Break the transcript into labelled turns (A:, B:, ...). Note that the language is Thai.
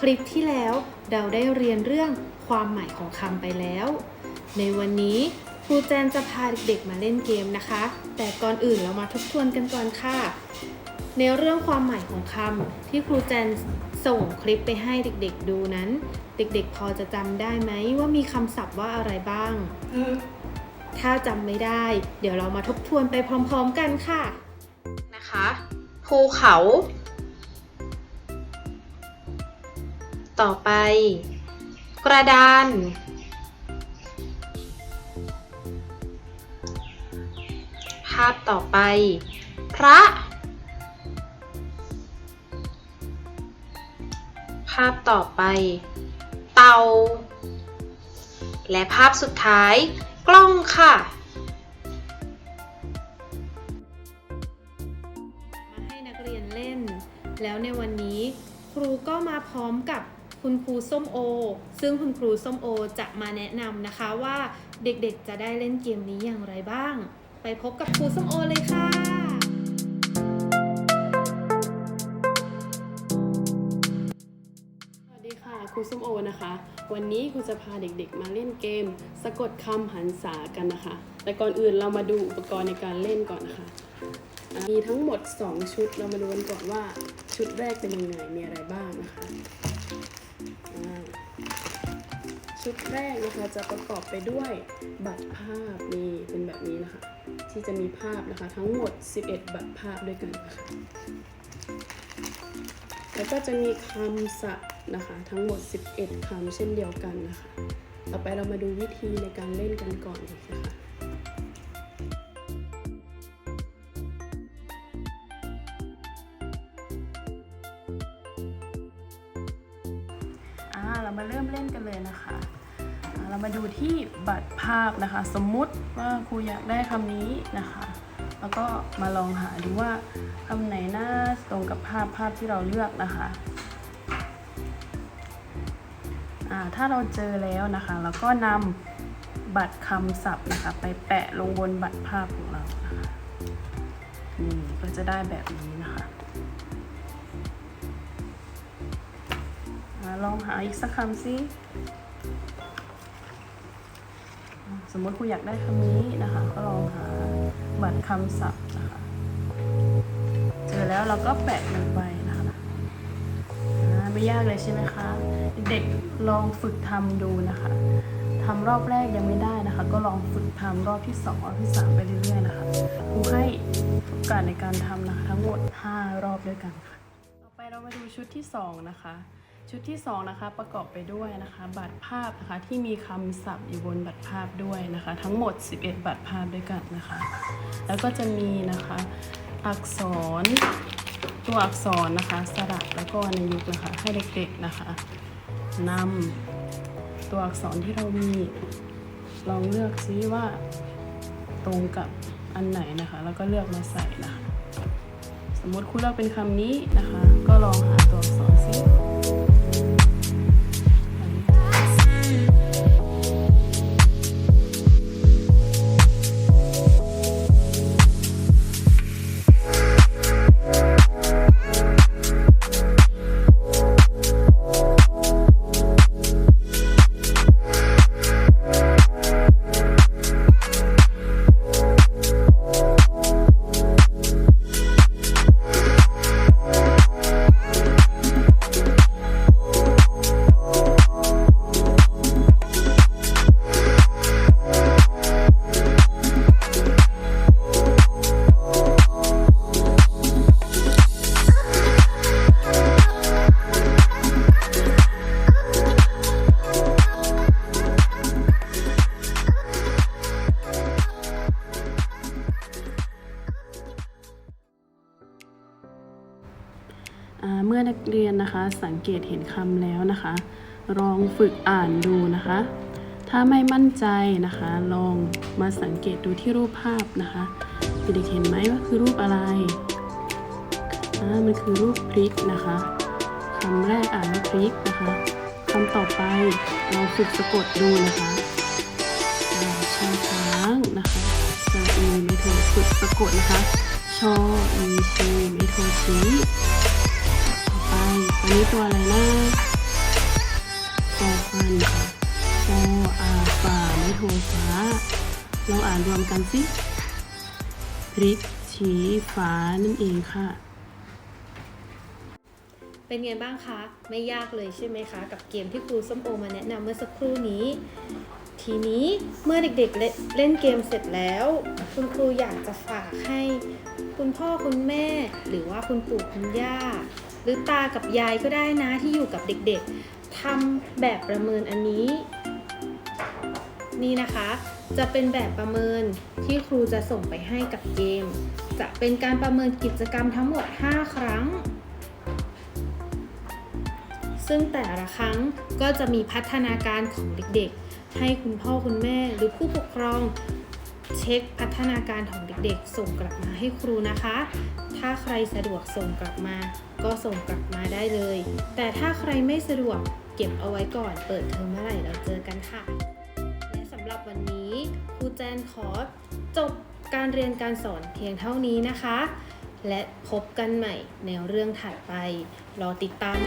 A: คลิปที่แล้วเราได้เรียนเรื่องความหมายของคำไปแล้ว ในวันนี้ครูแจนจะพาเด็กๆมาเล่นเกมนะคะ แต่ก่อนอื่นเรามาทบทวนกันก่อนค่ะ ในเรื่องความหมายของคำที่ครูแจนส่งคลิปไปให้เด็กๆดูนั้น เด็กๆพอจะจำได้ไหมว่ามีคำศัพท์ว่าอะไรบ้าง ถ้าจำไม่ได้ เดี๋ยวเรามาทบทวนไปพร้อมๆกันค่ะ นะคะ ภูเขา ต่อไป กระดาน ภาพต่อไป พระ ภาพต่อไป เตา และภาพสุดท้าย กล้องค่ะมาให้นักเรียนเล่นแล้วในวันนี้ครูก็มาพร้อมกับ คุณครูส้มโอ ซึ่งคุณครูส้มโอจะมาแนะนำนะคะว่าเด็กๆจะได้เล่นเกมนี้อย่างไรบ้าง ไปพบกับครูส้มโอเลยค่ะ
B: สวัสดีค่ะครูส้มโอนะคะ วันนี้ครูจะพาเด็กๆมาเล่นเกม สะกดคำหันษากันนะคะ แต่ก่อนอื่นเรามาดูอุปกรณ์ในการเล่นก่อนนะคะมีทั้งหมด 2 ชุดเรามาดูกันก่อนว่าชุดแรกเป็นยังไงมีอะไรบ้างนะคะ ชุดแรกนะคะจะประกอบไปด้วยบัตรภาพนี่เป็นแบบนี้นะคะ ที่จะมีภาพนะคะทั้งหมด 11 บัตรภาพด้วยกันนะคะแล้วก็จะมีคำศัพท์นะคะทั้งหมด 11 คำเช่นเดียวกันนะคะ ต่อไปเรามาดูวิธีในการเล่นกันก่อนนะคะอ่าเรามาเริ่มเล่นกันเลยนะคะ มาดูที่บัตรภาพนะคะ สมมุติว่าครูอยากได้คำนี้นะคะ แล้วก็มาลองหาดูว่าคำไหนน่าตรงกับภาพภาพที่เราเลือกนะคะอ่าถ้าเราเจอแล้วนะคะเราก็นำบัตรคำศัพท์นะคะ ไปแปะลงบนบัตรภาพของเรานะคะนี่ก็จะได้แบบนี้นะคะอ่าลองหาอีกสักคำสิ สมมติครูอยากได้คำนี้นะคะ ก็ลองหาบัตรคำศัพท์นะคะ เจอแล้วเราก็แปะลงไปนะคะไม่ยากเลยใช่ไหมคะ เด็กลองฝึกทำดูนะคะทำรอบแรกยังไม่ได้นะคะ ก็ลองฝึกทำรอบที่สองรอบที่สามไปเรื่อยๆนะคะครูให้โอกาสในการทำนะคะ ทั้งหมด 5 รอบด้วยกันค่ะ ต่อไปเรามาดูชุดที่สองนะคะ ชุดที่สองนะคะประกอบไปด้วยนะคะบัตรภาพนะคะที่มีคำศัพท์อยู่บนบัตรภาพด้วยนะคะ ทั้งหมด 11 บัตรภาพด้วยกันนะคะ แล้วก็จะมีนะคะอักษรตัวอักษรนะคะสระแล้วก็วรรณยุกนะคะให้เด็กๆนะคะนำตัวอักษรที่เรามีลองเลือกซิว่าตรงกับอันไหนนะคะ แล้วก็เลือกมาใส่นะคะ สมมติคุณเลือกเป็นคำนี้นะคะ ก็ลองหาตัวอักษร นักเรียนนะคะ สังเกตเห็นคำแล้วนะคะ ลองฝึกอ่านดูนะคะ ถ้าไม่มั่นใจนะคะ ลองมาสังเกตดูที่รูปภาพนะคะเด็กเห็นไหมว่าคือรูปอะไรอ่ามันคือรูปพริกนะคะคำแรกอ่านว่าพริกนะคะคำต่อไปเราฝึกสะกดดูนะคะชอช้างนะคะสระอีไม่โทฝึกสะกดนะคะชออีชูไม่โทชี้ วนี้ตัวอะไรนะอฟันค่ะปออาป่าไม่โทฟ้าลองอ่านรวมกันสิพริกชี้ฟ้านั่นเองค่ะ
A: เป็นไงบ้างคะ ไม่ยากเลยใช่ไหมคะ กับเกมที่ครูส้มโอมาแนะนำเมื่อสักครู่นี้ ทีนี้เมื่อเด็กๆเเล่นเกมเสร็จแล้ว คุณครูอยากจะฝากให้ คุณพ่อคุณแม่ หรือว่าคุณปู่คุณย่า หรือตากับยายก็ได้นะที่อยู่กับเด็กๆทำแบบประเมินอันนี้ นี่นะคะ จะเป็นแบบประเมินที่ครูจะส่งไปให้กับเกม จะเป็นการประเมินกิจกรรมทั้งหมด 5 ครั้ง ซึ่งแต่ละครั้งก็จะมีพัฒนาการของเด็กๆ ให้คุณพ่อคุณแม่หรือผู้ปกครอง เช็คพัฒนาการของเด็กๆ ส่งกลับมาให้ครูนะคะ ถ้าใครสะดวกส่งกลับมา ก็ส่งกลับมาได้เลย แต่ถ้าใครไม่สะดวกเก็บเอาไว้ก่อน เปิดเทอมเมื่อไหร่เราเจอกันค่ะ และสำหรับวันนี้ครูแจนขอจบการเรียนการสอนเพียงเท่านี้นะคะ และพบกันใหม่ในเรื่องถัดไป รอติดตาม